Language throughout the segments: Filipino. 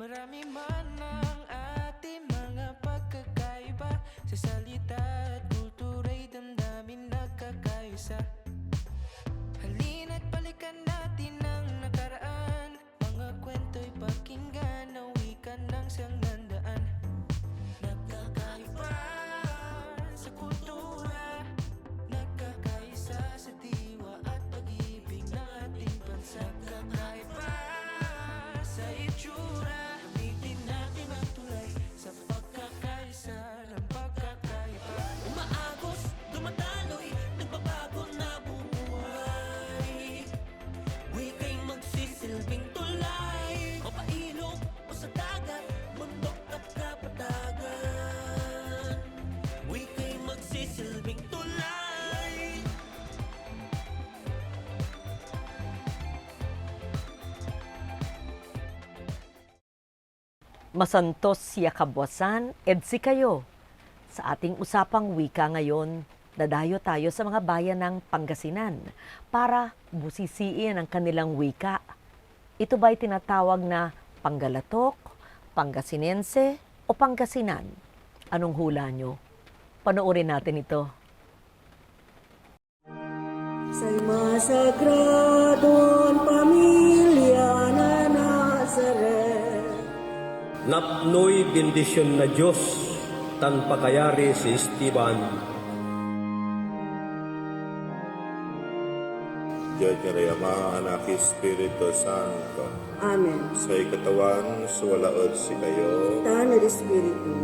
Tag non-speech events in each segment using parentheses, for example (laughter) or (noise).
Marami man ang ating mga pagkakaiba. Sa salita at kultura'y damdamin nagkakaisa. Halina't balikan natin Masantos siya kabwasan, edsi kayo. Sa ating usapang wika ngayon, dadayo tayo sa mga bayan ng Pangasinan para busisiin ang kanilang wika. Ito ba'y tinatawag na Panggalatok, Pangasinense o Pangasinan? Anong hula nyo? Panoorin natin ito. Sa'y masagradong Napnoy bendisyon na Diyos, tan pakayari si Esteban. Diyan niya rin Ama, Anak, Espiritu Santo. Amen. Sa ikatawan, suwalaod si kayo. Tanad Espiritu.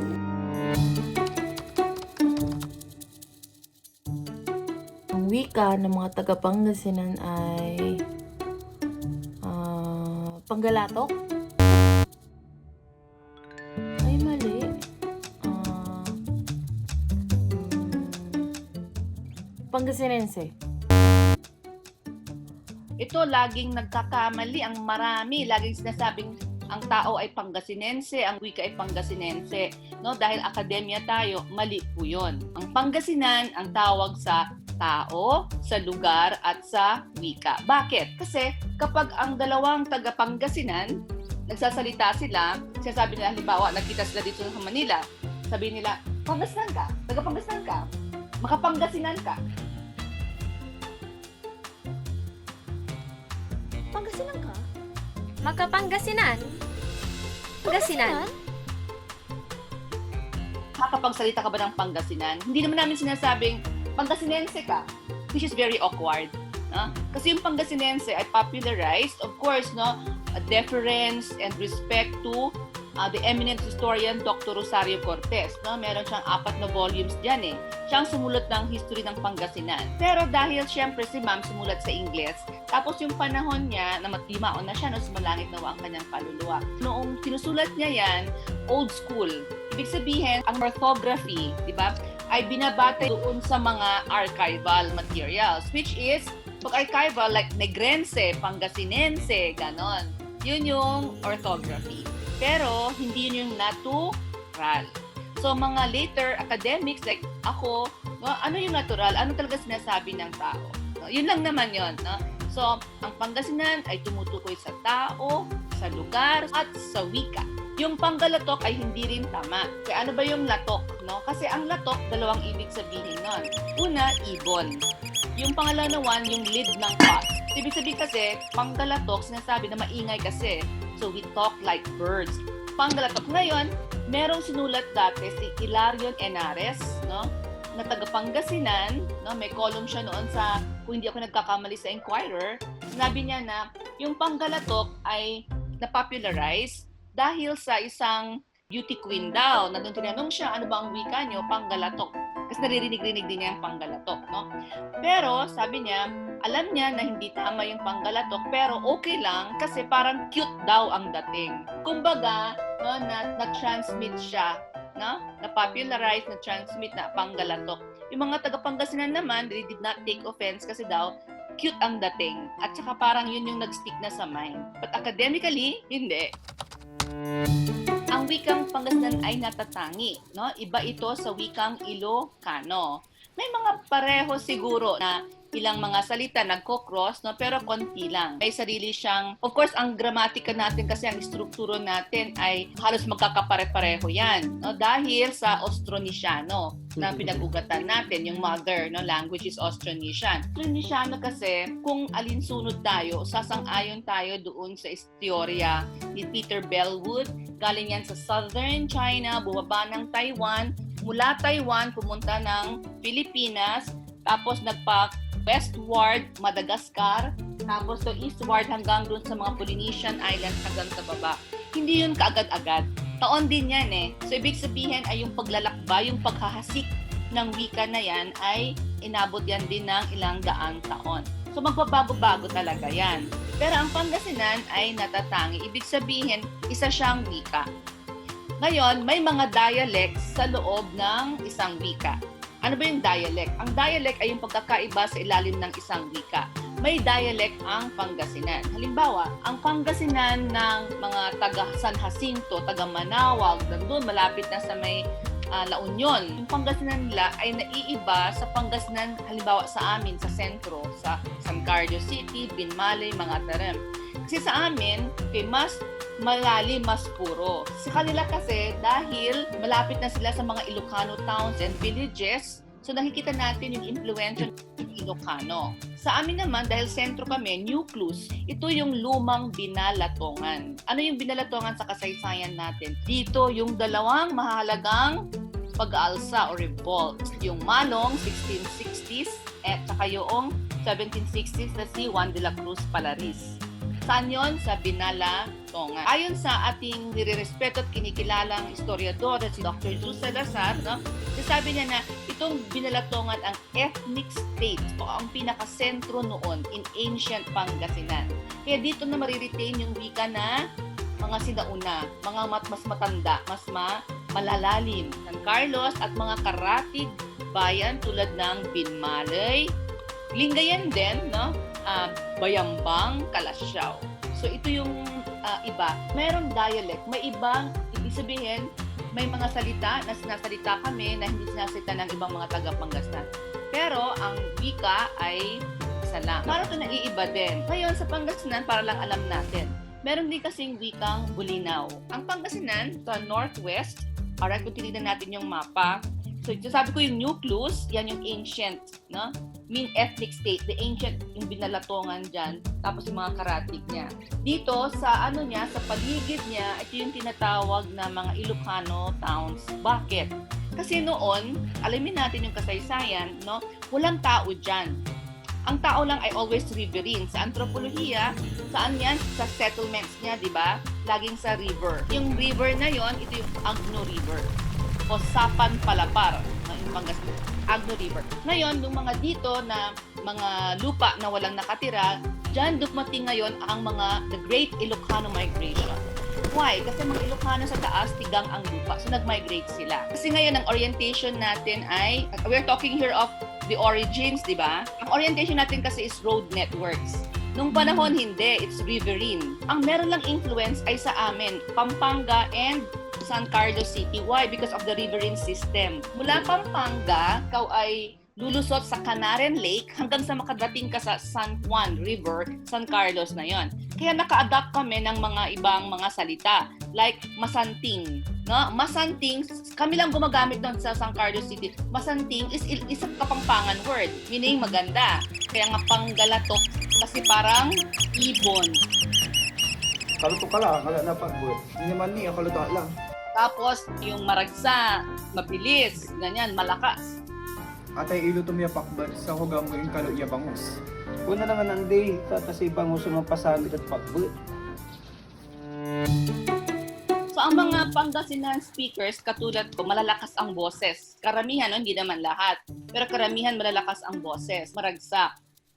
Ang wika ng mga taga Pangasinan ay ah, Panggalatok. Pangasinense. ito laging nagkakamali ang marami laging sinasabing ang tao ay Pangasinense, ang wika ay Pangasinense, no? Dahil akademya tayo, mali po 'yon. Ang Pangasinan ang tawag sa tao, sa lugar at sa wika. Bakit? Kasi kapag ang dalawang taga Pangasinan nagsasalita sila, sinasabi nila halimbawa nagkita sila dito sa Manila, sabi nila, Pangasinan ka, taga Pangasinan ka, makapangasinan ka. Magkapangasinan? Pangasinan? makakapagsalita ka ba ng Pangasinan? Hindi naman namin sinasabing Pangasinense ka, which is very awkward. No? Kasi yung Pangasinense ay popularized, of course, no, a deference and respect to uh, the eminent historian Dr. Rosario Cortez. No? Meron siyang apat na volumes diyan eh. Siyang sumulat ng history ng Pangasinan. Pero dahil siyempre si ma'am sumulat sa Ingles, tapos yung panahon niya na matimaon na siya, no, sumalangit na ang kanyang kaluluwa. Noong sinusulat niya yan, old school. Ibig sabihin, ang orthography, di ba, ay binabate doon sa mga archival materials, which is, pag archival, like Negrense, Pangasinense, ganon. Yun yung orthography. Pero, hindi yun yung natural. So, mga later academics, like ako, no, ano yung natural? Ano talaga sinasabi ng tao? Yun lang naman yun. No? So, ang Pangasinan ay tumutukoy sa tao, sa lugar, at sa wika. Yung panggalatok ay hindi rin tama. Kaya ano ba yung latok? No? Kasi ang latok, dalawang ibig sabihin nun. Una, ibon. Yung pangalawan, yung lid ng pot. Ibig sabihin kasi, panggalatok, sinasabi na maingay kasi. So we talk like birds. Panggalatok ngayon, merong sinulat dati si Hilarion Enares, no? na taga Pangasinan, no? may column siya noon sa, kung hindi ako nagkakamali sa Inquirer, sinabi niya na yung panggalatok ay na-popularize dahil sa isang beauty queen daw. Na tinanong siya, ano ba ang wika niyo? Panggalatok. Kasi naririnig-rinig din niya yung panggalatok, no? Pero, sabi niya, alam niya na hindi tama yung panggalatok, pero okay lang kasi parang cute daw ang dating. Kumbaga, no, na, na-transmit siya, no? Na-popularize, na-transmit na panggalatok. Yung mga taga Pangasinan naman, they did not take offense kasi daw, cute ang dating. At saka parang yun yung nag-stick na sa mind. But academically, hindi. Ang wikang Pangasinan ay natatangi, no? Iba ito sa wikang Ilocano. May mga pareho siguro na ilang mga salita nagko-cross, no? pero konti lang. May sarili siyang, of course, ang gramatika natin kasi ang strukturo natin ay halos magkakapare-pareho yan. No? Dahil sa Austronesiano na pinag-ugatan natin, yung mother no? language is Austronesian. Austronesiano kasi, kung alinsunod tayo, sasang-ayon tayo doon sa teorya ni Peter Bellwood. Galing yan sa Southern China, bumaba ng Taiwan, mula Taiwan, pumunta ng Pilipinas, tapos nagpa westward, Madagascar, tapos to eastward hanggang dun sa mga Polynesian Islands hanggang sa baba. Hindi yun kaagad-agad. Taon din yan eh. So ibig sabihin ay yung paglalakbay, yung paghahasik ng wika na yan ay inabot yan din ng ilang daang taon. So magbabago-bago talaga yan. Pero ang Pangasinan ay natatangi. Ibig sabihin, isa siyang wika. Ngayon, may mga dialects sa loob ng isang wika. Ano ba yung dialect? Ang dialect ay yung pagkakaiba sa ilalim ng isang wika. May dialect ang Pangasinan. Halimbawa, ang Pangasinan ng mga taga San Jacinto, taga Manawag, nandun malapit na sa may ah, La Union. Yung Pangasinan nila ay naiiba sa Pangasinan, halimbawa sa amin, sa sentro, sa San Carlos City, Binmalay, mga Tarem. Kasi sa amin, okay, mas malalim, mas puro. Sa kanila kasi, dahil malapit na sila sa mga Ilocano towns and villages, so nakikita natin yung influensya ng Ilocano. Sa amin naman, dahil sentro kami, nucleus, ito yung lumang binalatongan. Ano yung binalatongan sa kasaysayan natin? Dito, yung dalawang mahalagang pag-aalsa o revolt. Yung Manong, 1660s, at saka yung 1760s na si Juan de la Cruz Palaris. Saan yun? Sa Binala, Tonga. Ayon sa ating nirerespeto at kinikilalang historiador na si Dr. Jules Salazar, no? sabi niya na itong Binalatongan ang ethnic state o ang pinakasentro noon in ancient Pangasinan. Kaya dito na mariretain yung wika na mga sinauna, mga mat, mas matanda, mas ma, malalalim. San Carlos at mga karatig bayan tulad ng Binmalay, Lingayen din, no? Ah, Bayambang, Kalasyaw. So ito yung ah, iba. Mayroong dialect, may ibang, ibig sabihin, may mga salita na sinasalita kami na hindi sinasalita ng ibang mga taga-Pangastan. Pero ang wika ay isa lang. Parang ito naiiba din. Ngayon sa Pangasinan, para lang alam natin, meron din kasing wikang Bulinaw. Ang Pangasinan, sa northwest, alright, kung tinignan natin yung mapa, so sabi ko yung nucleus, yan yung ancient, no? mean ethnic state, the ancient yung binalatongan dyan, tapos yung mga karatig niya. Dito, sa ano niya, sa paligid niya, ito yung tinatawag na mga Ilocano towns. Bakit? Kasi noon, alamin natin yung kasaysayan, no? Walang tao dyan. Ang tao lang ay always riverine. Sa antropolohiya, saan yan? Sa settlements niya, di ba? Laging sa river. Yung river na yon, ito yung Agno River o Sapan Palapar yung Pangasinan. Agno River. Ngayon, yung mga dito na mga lupa na walang nakatira, dyan dumating ngayon ang mga the Great Ilocano Migration. Why? Kasi mga Ilocano sa taas, tigang ang lupa. So, nag-migrate sila. Kasi ngayon, ang orientation natin ay, we're talking here of the origins, di ba? Ang orientation natin kasi is road networks. Nung panahon, hindi. It's riverine. Ang meron lang influence ay sa amin, Pampanga and San Carlos City. Why? Because of the riverine system. Mula Pampanga, ikaw ay lulusot sa Canaren Lake hanggang sa makadating ka sa San Juan River, San Carlos na yon. Kaya naka-adapt kami ng mga ibang mga salita like masanting. No? Masanting, kami lang gumagamit doon sa San Carlos City. Masanting is isang kapampangan word, meaning maganda. Kaya nga panggalatok kasi parang ibon. Kaluto ka lang, wala na pagbuot. Hindi naman niya, kaluto lang. Tapos yung maragsa, mabilis, ganyan, malakas. Atay ilo tumiya pakbal sa hugam mo yung kalo iya bangus. Una naman ang day, tatasipan mo sa mga pasamit at pagbut. So ang mga Pangasinan speakers, katulad ko, malalakas ang boses. Karamihan, no? hindi naman lahat. Pero karamihan malalakas ang boses, maragsak.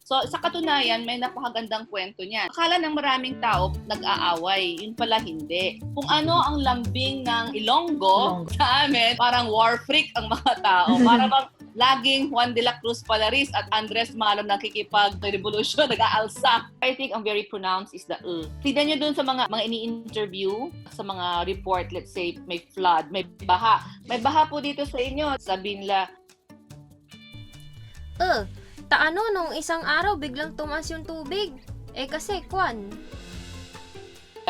So sa katunayan, may napakagandang kwento niyan. Akala ng maraming tao nag-aaway, yun pala hindi. Kung ano ang lambing ng Ilonggo, Ilonggo. sa amin, parang war freak ang mga tao. Para bang (laughs) laging Juan de la Cruz Palaris at Andres Malom nakikipag-revolution, (laughs) nag-aalsa. I think ang very pronounced is the E. Tignan nyo dun sa mga mga ini-interview, sa mga report, let's say may flood, may baha. May baha po dito sa inyo. Sabihin nila, Eh, taano nung isang araw biglang tumaas yung tubig? Eh kasi, kwan,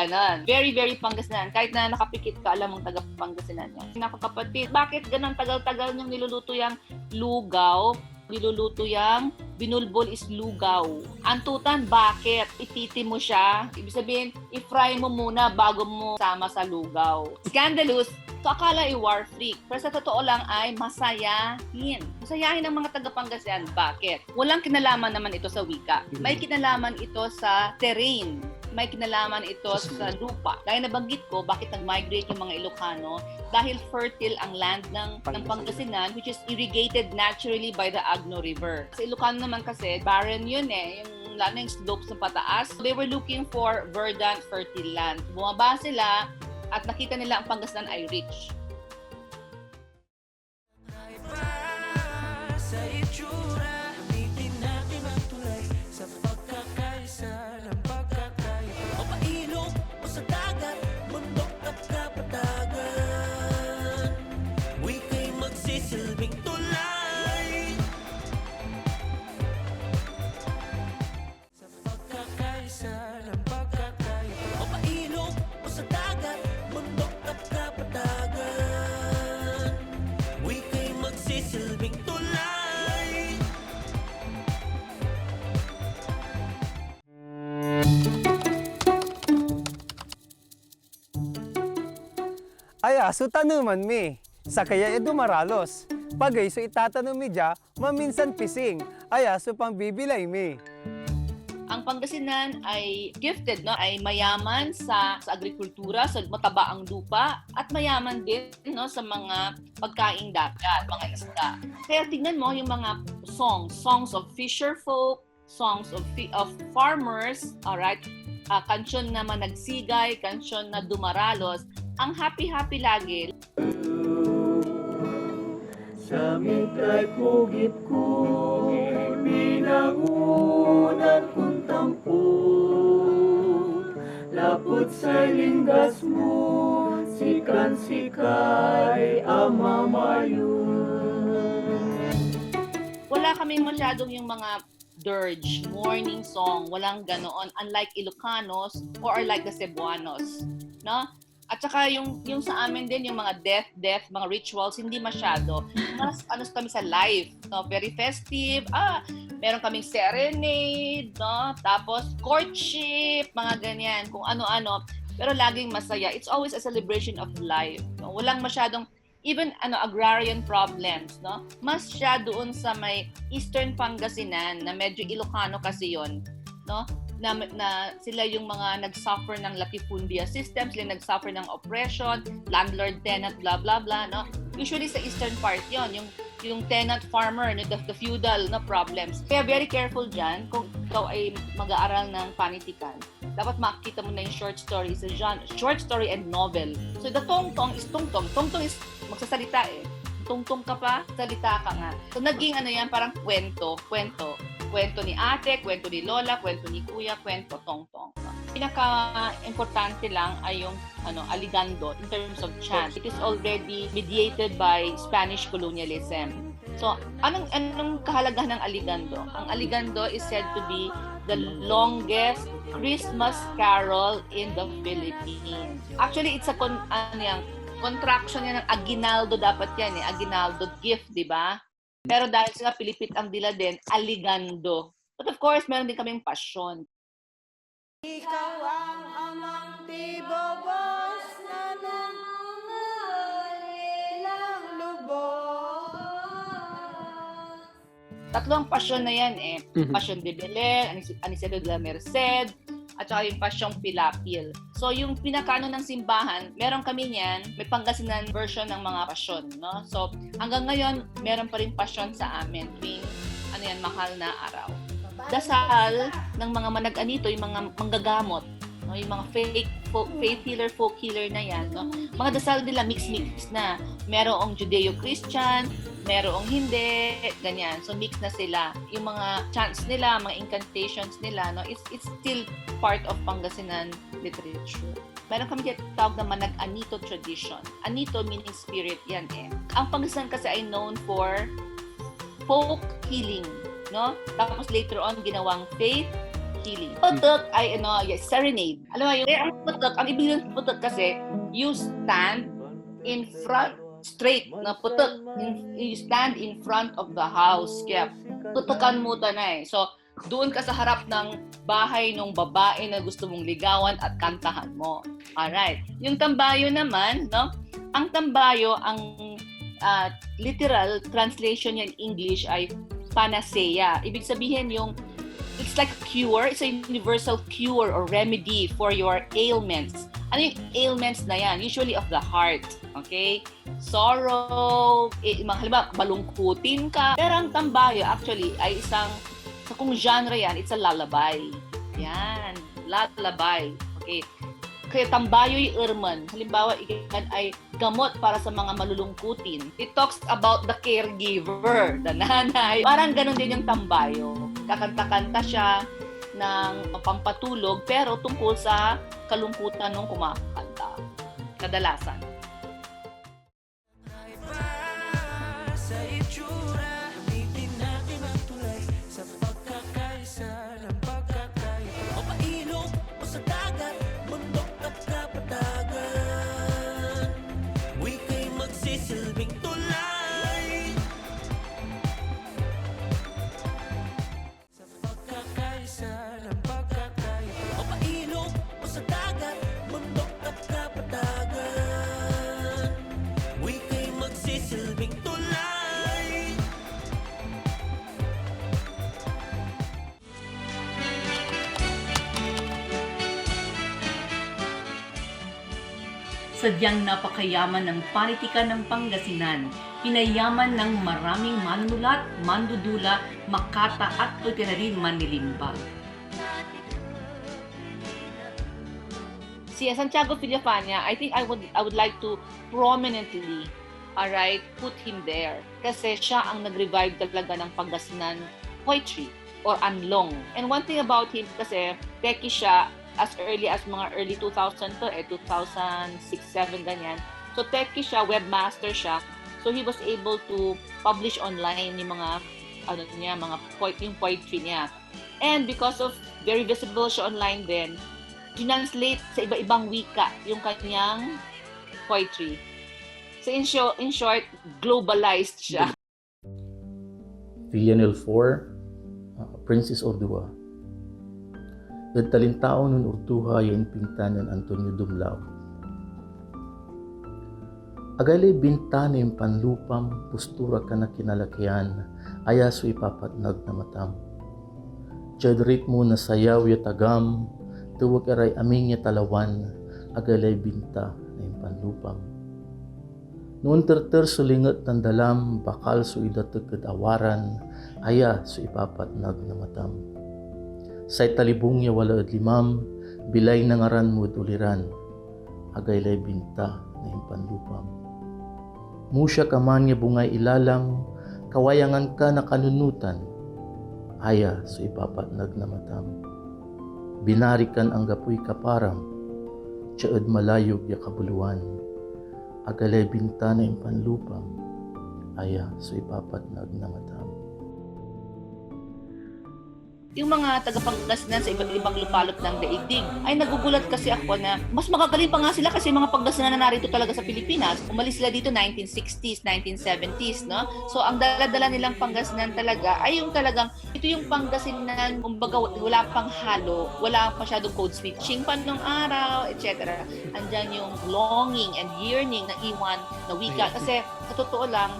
Ganon. Very, very Pangasinan. Kahit na nakapikit ka, alam mong taga Pangasinan yan. Nakakapatid, bakit ganun tagal-tagal niyong niluluto yung lugaw? Niluluto yung binulbol is lugaw. Antutan, bakit? Ititi mo siya. Ibig sabihin, i-fry mo muna bago mo sama sa lugaw. Scandalous, So, akala ay war freak. Pero sa totoo lang ay masayahin. Masayahin ng mga taga-Pangasinan. Bakit? Walang kinalaman naman ito sa wika. May kinalaman ito sa terrain. May kinalaman ito sa lupa. Dahil nabanggit ko, bakit nag-migrate yung mga Ilocano? Dahil fertile ang land ng, ng Pangasinan, which is irrigated naturally by the Agno River. Sa Ilocano naman kasi, barren yun eh. Yung lalo na yung slopes ng pataas. They were looking for verdant, fertile land. Bumaba sila, at nakita nila ang Pangasinan ay rich. Ay, aso tanuman mi. Sa kaya edo maralos. Pagay so itatanong mi dya, maminsan pising. Ay, aso pang bibilay mi. Ang Pangasinan ay gifted, no? ay mayaman sa, sa agrikultura, sa mataba ang lupa, at mayaman din no? sa mga pagkaing dagat, mga isda. Kaya tingnan mo yung mga songs, songs of fisher folk, songs of, of farmers, alright, uh, kansyon na managsigay, kansyon na dumaralos, ang happy-happy lagi. Sa mitay kugit ko Pinangunan kong tampo Lapot sa linggas mo Sikan sikay ama wala kami masyadong yung mga dirge, morning song, walang ganoon. Unlike Ilocanos or like the Cebuanos. No? At saka yung, yung sa amin din, yung mga death, death, mga rituals, hindi masyado. Mas ano kami sa live, no? Very festive. Ah, meron kaming serenade, no? Tapos courtship, mga ganyan, kung ano-ano. Pero laging masaya. It's always a celebration of life. No? Walang masyadong even ano agrarian problems, no? Mas siya doon sa may Eastern Pangasinan na medyo Ilocano kasi 'yon, no? Na, na sila yung mga nag-suffer ng latifundia system, sila nag-suffer ng oppression, landlord tenant blah blah blah, no? Usually sa eastern part 'yon, yung yung tenant farmer, no, the, the feudal na problems. Kaya very careful diyan kung ikaw ay mag-aaral ng panitikan. Dapat makikita mo na yung short story sa genre, short story and novel. So the tongtong is tongtong. Tongtong is magsasalita eh. Tungtong ka pa, salita ka nga. So naging ano yan, parang kwento, kwento. Kwento ni ate, kwento ni lola, kwento ni kuya, kwento, tongtong. Pinaka-importante lang ay yung ano, aligando in terms of chant. It is already mediated by Spanish colonialism. So, anong anong kahalagahan ng aligando? Ang aligando is said to be the longest Christmas carol in the Philippines. Actually, it's a con, ano yan, contraction yan ng aguinaldo dapat yan eh. Aguinaldo gift, di ba? Pero dahil sila Pilipit ang dila din, aligando. But of course, meron din kaming passion. Ikaw ang amang tibobos na nangungulilang lubos Tatlo ang pasyon na yan eh. Passion de Belen, Aniceto de la Merced, at saka yung pasyong Pilapil. So yung pinakano ng simbahan, meron kami niyan, may Pangasinan version ng mga pasyon, no? So hanggang ngayon, meron pa rin pasyon sa amin tuwing ano yan, mahal na araw. Dasal ng mga manag-anito, yung mga manggagamot, no? yung mga fake folk, faith healer, folk healer na yan, no? Mga dasal nila mix-mix na. Merong Judeo-Christian, merong hindi, ganyan. So mix na sila. Yung mga chants nila, mga incantations nila, no, it's it's still part of Pangasinan literature. Meron kami tawag na manag-anito tradition. Anito meaning spirit yan eh. Ang Pangasinan kasi ay known for folk healing, no? Tapos later on, ginawang faith healing. Putok ay ano, yes, serenade. Alam mo, yung, eh, ang putok, ang ibig ng putok kasi, you stand in front, straight, na putok. In- You stand in front of the house. Kaya, putukan mo ta na eh. So, doon ka sa harap ng bahay ng babae na gusto mong ligawan at kantahan mo. Alright. Yung tambayo naman, no? Ang tambayo, ang ah, literal translation niya in English ay panacea. Ibig sabihin yung it's like a cure, it's a universal cure or remedy for your ailments. Ano yung ailments na yan? Usually of the heart. Okay? Sorrow, eh, halimbawa, balungkutin ka. Pero ang tambayo actually ay isang, sa kung genre yan, it's a lullaby. Yan, lullaby. Okay? Kaya tambayo'y irman. Halimbawa, iyan ay gamot para sa mga malulungkutin. It talks about the caregiver, the nanay. Parang ganun din yung tambayo. Kakanta-kanta siya ng pampatulog pero tungkol sa kalungkutan ng kumakanta. Kadalasan. Sadyang napakayaman ng panitikan ng Pangasinan, pinayaman ng maraming manunulat, mandudula, makata at pati na rin manilimbag. si Santiago Villafania, I think I would I would like to prominently alright, put him there. Kasi siya ang nag-revive talaga ng Pangasinan poetry or anlong. And one thing about him kasi, teki siya as early as mga early 2000 to, eh, 2006, 7 ganyan. So, teki siya, webmaster siya. So, he was able to publish online yung mga, ano niya, mga poet, yung poetry niya. And because of very visible siya online din, translate sa iba-ibang wika yung kanyang poetry. So in, short, in short, globalized siya. Villanelle 4, uh, Princess Ordua. At talintao nun urtuha yung pintanan Antonio Dumlao. Agalay bintana yung panlupam, postura ka na kinalakihan, ayaso ipapatnag na matam. Jad ritmo na sayaw ya tagam, tuwag aray aming ya talawan, agalay binta na panlupam. Noon terter sulingat ng dalam, bakal su idatag awaran, aya su ipapatnag na matam. Say talibong ya wala at limam, bilay nangaran mo uliran, agaylay binta na yung panlupam. Musya ka man ya bungay ilalang, kawayangan ka na kanunutan, aya su ipapatnag na matam. Binarikan ang gapoy kaparam, tsaad malayog ya kabuluan, agalay bintana yung panlupam, aya so ipapatnag na matam. Yung mga taga-Pangasinan sa iba't ibang lupalop ng daigdig, ay nagugulat kasi ako na mas magagaling pa nga sila kasi mga Pangasinan na narito talaga sa Pilipinas. Umalis sila dito 1960s, 1970s, no? So ang dala-dala nilang Pangasinan talaga ay yung talagang, ito yung Pangasinan, kumbaga wala pang halo, wala masyadong code switching pa nung araw, etc. Andyan yung longing and yearning na iwan na wika. Kasi sa totoo lang,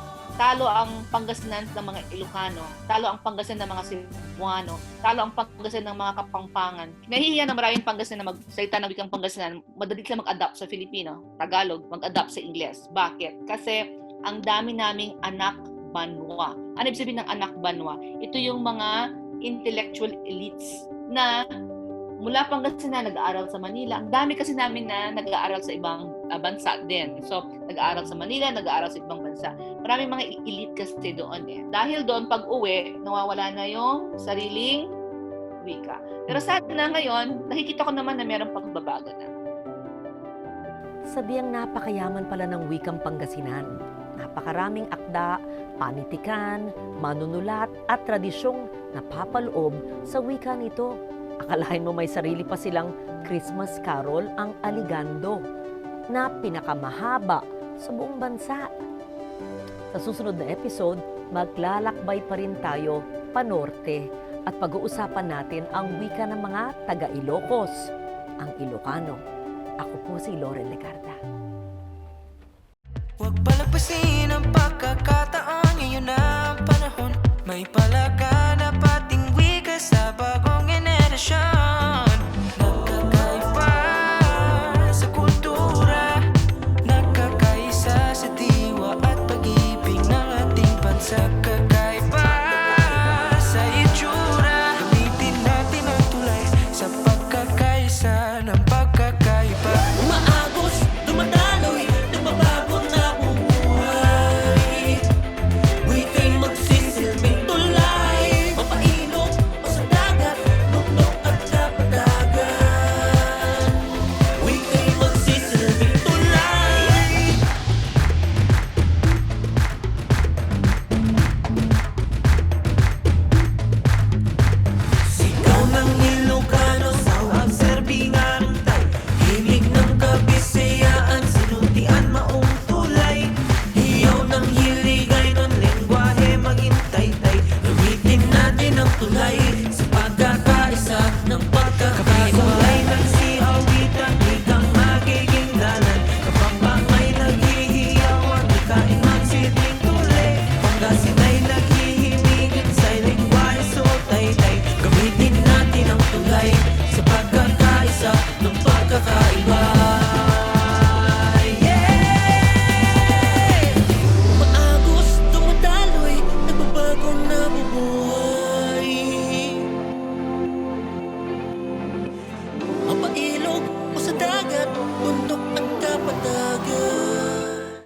talo ang Pangasinan ng mga Ilocano, talo ang Pangasinan ng mga Cebuano, talo ang Pangasinan ng mga Kapampangan. Nahihiya na maraming Pangasinan na magsalita ng wikang Pangasinan, madali sila mag-adapt sa Filipino, Tagalog, mag-adapt sa Ingles. Bakit? Kasi ang dami naming anak banwa. Ano ibig sabihin ng anak banwa? Ito yung mga intellectual elites na mula Pangasinan nag-aaral sa Manila. Ang dami kasi namin na nag-aaral sa ibang uh, bansa din. So, nag-aaral sa Manila, nag-aaral sa ibang bansa. Maraming mga elite kasi doon eh. Dahil doon, pag uwi, nawawala na yung sariling wika. Pero sana ngayon, nakikita ko naman na mayroong pagbabago na. Sadyang napakayaman pala ng wikang Pangasinan. Napakaraming akda, panitikan, manunulat at tradisyong napapaloob sa wika nito. Akalain mo may sarili pa silang Christmas carol ang Aligando na pinakamahaba sa buong bansa. Sa susunod na episode, maglalakbay pa rin tayo panorte at pag-uusapan natin ang wika ng mga taga-Ilocos, ang Ilocano. Ako po si Lauren Legarda. Huwag palagpasin ang pagkakataon Ngayon na ang panahon May palaganap ating wika sa bagong pressure natin